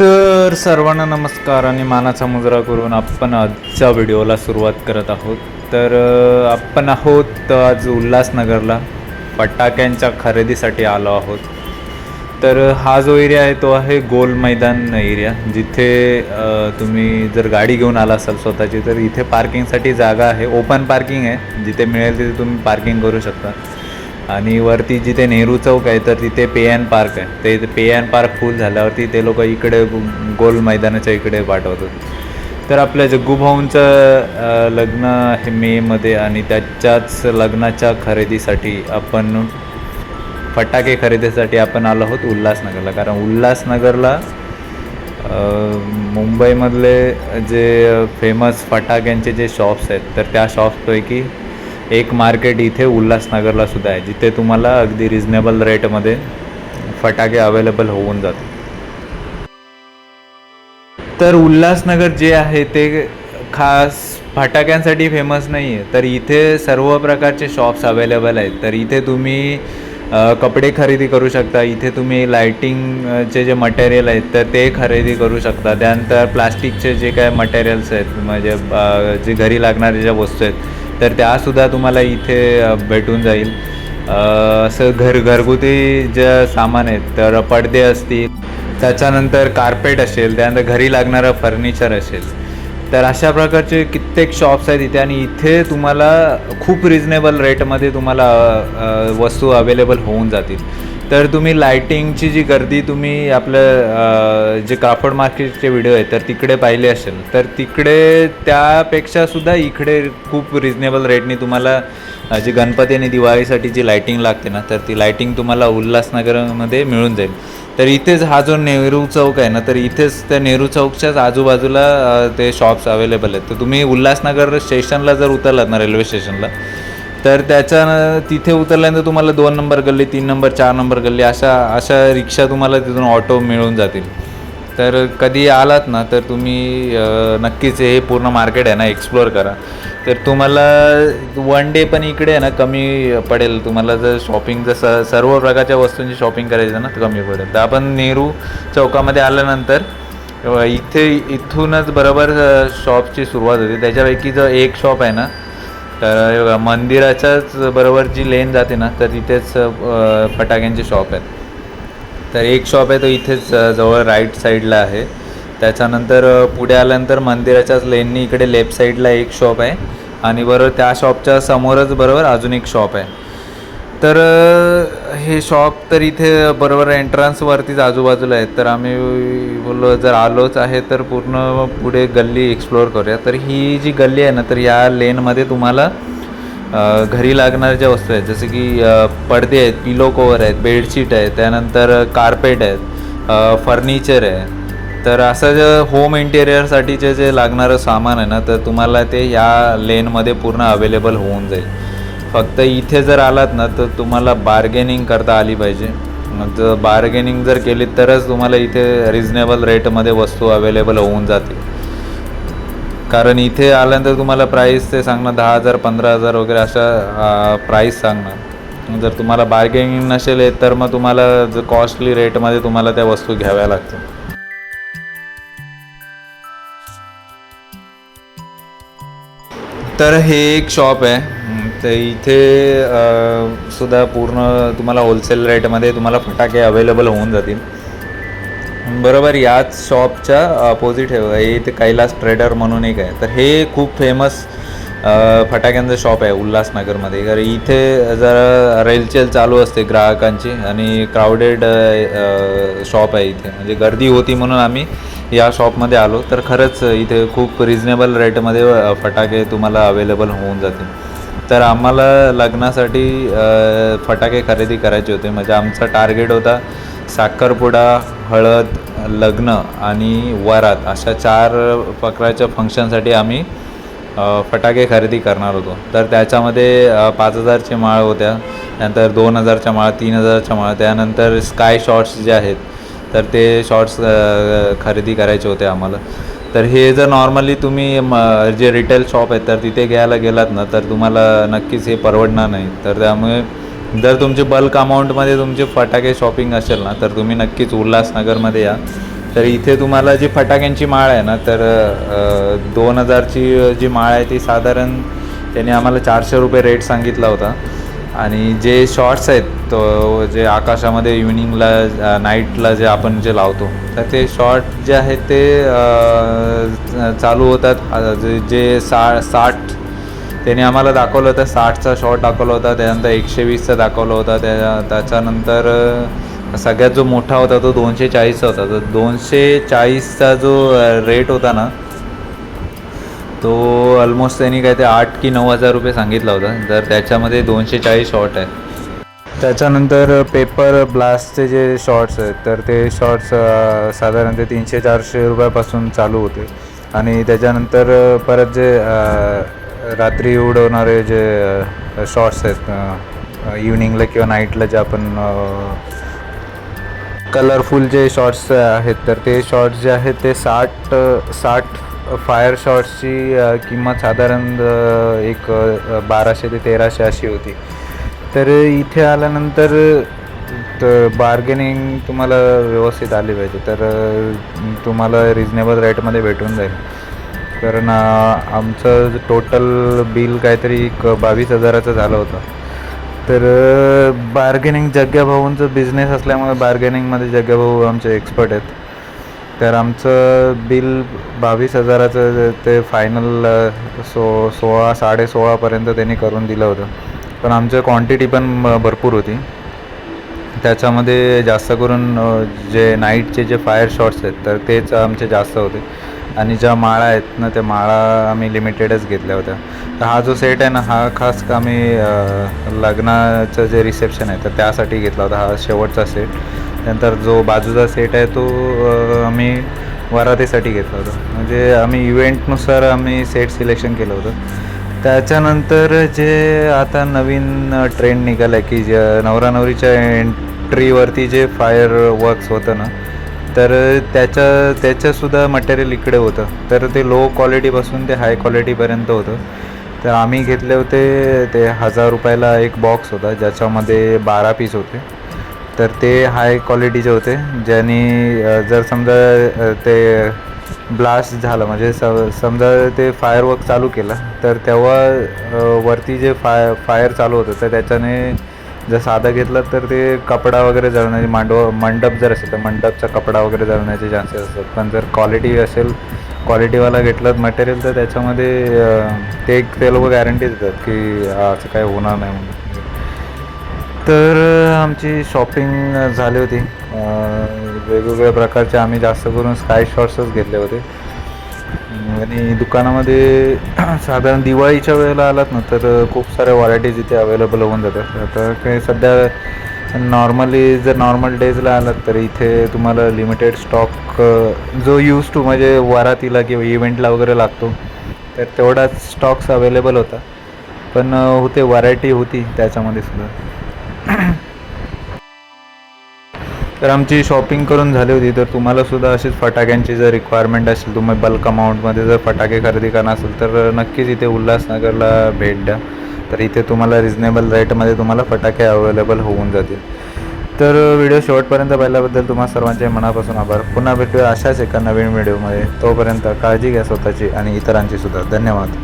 तर सर्वांना नमस्कार आणि मानाचा मुजरा करून आपण आजच्या व्हिडिओला सुरुवात करत आहोत. तर आपण आहोत आज उल्हासनगरला. फटाक्यांच्या खरेदीसाठी आलो आहोत. तर हा जो एरिया आहे तो आहे गोल मैदान एरिया. जिथे तुम्ही जर गाडी घेऊन आला असाल स्वतःची तर इथे पार्किंगसाठी जागा आहे. ओपन पार्किंग आहे. जिथे मिळेल तिथे तुम्ही पार्किंग करू शकता. आणि वरती जिथे नेहरू चौक आहे तर तिथे पे अँड पार्क आहे. ते पे अँड पार्क फुल झाल्यावरती ते लोक इकडे गोल मैदानाच्या इकडे पाठवतात तर आपल्या जग्गूभाऊंचं लग्न आहे मेमध्ये आणि त्याच्याच लग्नाच्या खरेदीसाठी आपण फटाके खरेदीसाठी आपण आलो आहोत उल्हासनगरला. कारण उल्हासनगरला मुंबईमधले जे फेमस फटाक्यांचे जे शॉप्स आहेत तर त्या शॉप्सपैकी एक मार्केट इथे उल्हासनगरला सुद्धा आहे जिथे तुम्हाला अगदी रिजनेबल रेटमध्ये फटाके अवेलेबल होऊन जातात. तर उल्हासनगर जे आहे ते खास फटाक्यांसाठी फेमस नाही आहे तर इथे सर्व प्रकारचे शॉप्स अवेलेबल आहेत. तर इथे तुम्ही कपडे खरेदी करू शकता इथे तुम्ही लायटिंगचे जे मटेरियल आहेत तर ते खरेदी करू शकता. त्यानंतर प्लास्टिकचे जे काय मटेरियल्स आहेत म्हणजे जे घरी लागणारे ज्या वस्तू आहेत तर त्यासुद्धा तुम्हाला इथे भेटून जाईल. असं घर घरगुती जे सामान आहेत तर पडदे असतील त्याच्यानंतर कार्पेट असेल त्यानंतर घरी लागणारं फर्निचर असेल. तर अशा प्रकारचे कित्येक शॉप्स आहेत इथे आणि इथे तुम्हाला खूप रिजनेबल रेटमध्ये तुम्हाला वस्तू अवेलेबल होऊन जातील. तर तुम्ही लायटिंगची जी गर्दी तुम्ही आपलं जे कापड मार्केटचे व्हिडिओ आहेत तर तिकडे पाहिले असेल तर तिकडे त्यापेक्षा सुद्धा इकडे खूप रिजनेबल रेटनी तुम्हाला जी गणपती आणि दिवाळीसाठी जी लायटिंग लागते ना तर ती लायटिंग तुम्हाला उल्हासनगरमध्ये मिळून जाईल. तर इथेच हा जो नेहरू चौक आहे ना तर इथेच त्या नेहरू चौकच्याच आजूबाजूला ते शॉप्स अवेलेबल आहेत. तर तुम्ही उल्हासनगर स्टेशनला जर उतरलात ना रेल्वे स्टेशनला तर त्याच्या तिथे उतरल्यानंतर तुम्हाला दोन नंबर गल्ली तीन नंबर चार नंबर गल्ली अशा अशा रिक्षा तुम्हाला तिथून ऑटो मिळून जातील. तर कधी आलात ना तर तुम्ही नक्कीच हे पूर्ण मार्केट आहे ना एक्सप्लोअर करा. तर तुम्हाला वन डे पण इकडे आहे ना कमी पडेल. तुम्हाला जर शॉपिंग जसं सर्व प्रकारच्या वस्तूंची शॉपिंग करायचं ना तर कमी पडेल. तर आपण नेहरू चौकामध्ये आल्यानंतर इथे इथूनच बरोबर शॉपची सुरुवात होते. त्याच्यापैकी जो एक शॉप आहे ना तर बघा मंदिराच्याच बरोबर जी लेन जाते ना तर तिथेच फटाक्यांचे शॉप आहेत. तर एक शॉप आहे तो इथेच जवळ राईट साईडला आहे. त्याच्यानंतर पुढे आल्यानंतर मंदिराच्याच लेननी इकडे लेफ्ट साईडला एक शॉप आहे. आणि बरोबर त्या शॉपच्या समोरच बरोबर अजून एक शॉप आहे. तर हे शॉप तर इथे बरोबर एंट्रान्सवरतीच आजूबाजूला आहेत. तर आम्ही बोललो जर आलोच आहे तर पूर्ण पुढे गल्ली एक्सप्लोअर करूया. तर ही जी गल्ली आहे ना तर या लेनमध्ये तुम्हाला घरी लागणाऱ्या ज्या वस्तू आहेत जसं की पडदे आहेत पिलो कवर आहेत बेडशीट आहेत त्यानंतर कार्पेट आहेत फर्निचर आहे. तर असं जे होम इंटेरियरसाठीचे जे लागणारं सामान आहे ना तर तुम्हाला ते या लेनमध्ये पूर्ण अवेलेबल होऊन जाईल. फक्त इथे जर आलात ना तर तुम्हाला बार्गेनिंग करता आली पाहिजे. मग जर बार्गेनिंग जर केली तरच तुम्हाला इथे रिजनेबल रेटमध्ये वस्तू अवेलेबल होऊन जाते कारण इथे आल्यानंतर तुम्हाला प्राईस ते सांगणार दहा हजार पंधरा हजार वगैरे अशा प्राईस सांगणार. जर तुम्हाला बार्गेनिंग नसेल येत तर मग तुम्हाला जर कॉस्टली रेटमध्ये तुम्हाला त्या वस्तू घ्याव्या लागतील. तर हे एक शॉप आहे. तर इथे सुद्धा पूर्ण तुम्हाला होलसेल रेटमध्ये तुम्हाला फटाके अवेलेबल होऊन जातील. बरोबर याच शॉपच्या अपोजिट हे इथे कैलास ट्रेडर म्हणून एक आहे. तर हे खूप फेमस फटाक्यांचं शॉप आहे उल्हासनगरमध्ये. कारण इथे जरा रेलचेल चालू असते ग्राहकांची आणि क्राऊडेड शॉप आहे इथे. म्हणजे गर्दी होती म्हणून आम्ही या शॉपमध्ये आलो. तर खरंच इथे खूप रिजनेबल रेटमध्ये फटाके तुम्हाला अवेलेबल होऊन जातील. तर आम्हाला लग्नासाठी फटाके खरेदी करायचे होते. म्हणजे आमचा टार्गेट होता साखरपुडा हळद लग्न आणि वरात अशा चार प्रकारच्या फंक्शनसाठी आम्ही फटाके खरेदी करणार होतो. तर त्याच्यामध्ये पाच हजारचे माळ होत्या. त्यानंतर दोन हजारच्या माळ तीन हजारच्या माळ त्यानंतर स्काय शॉट्स जे आहेत तर ते शॉर्ट्स खरेदी करायचे होते आम्हाला. तर हे जर नॉर्मली तुम्ही म जे रिटेल शॉप आहेत तर तिथे घ्यायला गेलात ना तर तुम्हाला नक्कीच हे परवडणार नाही. तर त्यामुळे जर तुमचे बल्क अमाऊंटमध्ये तुमचे फटाके शॉपिंग असेल ना तर तुम्ही नक्कीच उल्हासनगरमध्ये या. तर इथे तुम्हाला जी फटाक्यांची माळ आहे ना तर दोन हजारची जी माळ आहे ती साधारण त्याने आम्हाला चारशे रुपये रेट सांगितला होता. आणि जे शॉर्ट्स आहेत तो जे आकाशामध्ये इव्हिनिंगला नाईटला जे आपण जे लावतो तर ते शॉर्ट जे आहेत ते चालू होतात. जे- जे सा साठ त्याने आम्हाला दाखवलं होतं. साठचा शॉट दाखवला होता त्यानंतर एकशे वीसचा दाखवला होता. त्या त्याच्यानंतर सगळ्यात जो मोठा होता तो दोनशे चाळीसचा होता. तर दोनशे चाळीसचा जो रेट होता ना तो ऑलमोस्ट त्यांनी काय ते आठ की नऊ हजार रुपये सांगितला होता. तर त्याच्यामध्ये दोनशे चाळीस शॉट आहे. त्याच्यानंतर पेपर ब्लास्टचे जे शॉर्ट्स आहेत तर ते शॉर्ट्स साधारण ते तीनशे चारशे रुपयापासून चालू होते. आणि त्याच्यानंतर परत जे रात्री उडवणारे जे शॉर्ट्स आहेत इव्हनिंगला किंवा नाईटला जे आपण कलरफुल जे शॉर्ट्स आहेत तर ते शॉर्ट्स जे आहेत ते साठ साठ फायर शॉर्ट्सची किंमत साधारण एक बाराशे ते तेराशे अशी होती. तर इथे आल्यानंतर तर बार्गेनिंग तुम्हाला व्यवस्थित आली पाहिजे. तर तुम्हाला रिजनेबल रेटमध्ये भेटून जाईल. कारण आमचं टोटल बिल काहीतरी एक बावीस हजाराचं झालं होतं. तर बार्गेनिंग जग्गाभाऊंचं बिझनेस असल्यामुळे बार्गेनिंगमध्ये जग्ग्याभाऊ आमचे एक्सपर्ट आहेत. तर आमचं बिल बावीस हजाराचं ते फायनल सो सोळा साडे सोळापर्यंत त्यांनी करून दिलं होतं. पण आमचं क्वांटिटी पण भरपूर होती. त्याच्यामध्ये जास्त करून जे नाईटचे जे फायर शॉट्स आहेत तर तेच आमचे जास्त होते. आणि ज्या माळा आहेत ना त्या माळा आम्ही लिमिटेडच घेतल्या होत्या. तर हा जो सेट आहे ना हा खास आम्ही लग्नाचं जे रिसेप्शन आहे तर त्यासाठी घेतला होता हा शेवटचा सेट नंतर जो बाजूचा सेट आहे तो आम्ही वरातीसाठी घेतला होता. म्हणजे आम्ही इव्हेंटनुसार आम्ही सेट सिलेक्शन केलं होतं. त्याच्यानंतर जे आता नवीन ट्रेंड निघाला आहे की जे नवरा नवरीच्या एंट्रीवरती जे फायर वर्क्स होतं ना तर त्याच्या त्याच्यासुद्धा मटेरियल इकडे होतं. तर ते लो क्वालिटीपासून ते हाय क्वालिटीपर्यंत होतं. तर आम्ही घेतले होते ते हजार रुपयाला एक बॉक्स होता ज्याच्यामध्ये बारा पीस होते. तर ते हाय क्वालिटीचे होते. ज्यांनी जर समजा ते ब्लास्ट झालं. म्हणजे स समजा ते फायरवर्क चालू केलं तर तेव्हा वरती जे फाय फायर चालू होतं तर त्याच्याने जर साधं घेतलं तर ते कपडा वगैरे जळण्याचे मांडव मंडप जर असेल तर मंडपचा कपडा वगैरे जळण्याचे चान्सेस असतात. पण जर क्वालिटी असेल क्वालिटीवाला घेतलं मटेरियल तर त्याच्यामध्ये ते एक ते लोक गॅरंटी देतात की असं काही होणार नाही म्हणून. तर आमची शॉपिंग झाली होती. वेगवेगळ्या प्रकारचे आम्ही जास्त करून स्काय शॉट्सच घेतले होते. आणि दुकानामध्ये साधारण दिवाळीच्या वेळेला आलात ना तर खूप साऱ्या व्हरायटीज इथे अवेलेबल होऊन जातात. आता काही सध्या नॉर्मली जर नॉर्मल डेजला आलात तर इथे तुम्हाला लिमिटेड स्टॉक जो यूज टू म्हणजे वरातीला किंवा इव्हेंटला वगैरे लागतो तर तेवढाच स्टॉक्स अवेलेबल होता. पण होते व्हरायटी होती त्याच्यामध्ये सुद्धा. तर आमची शॉपिंग करून झाली होती तर तुम्हाला सुद्धा अशीच फटाक्यांची जर रिक्वायरमेंट असेल तुम्ही बल्क अमाऊंटमध्ये जर फटाके खरेदी करणार असेल तर नक्कीच इथे उल्हासनगरला भेट द्या. तर इथे तुम्हाला रिजनेबल रेटमध्ये तुम्हाला फटाके अवेलेबल होऊन जातील. तर व्हिडिओ शेवटपर्यंत पाहिल्याबद्दल तुम्हा सर्वांचे मनापासून आभार. पुन्हा भेटूया अशाच एका नवीन व्हिडिओमध्ये तोपर्यंत काळजी घ्या स्वतःची आणि इतरांची सुद्धा. धन्यवाद.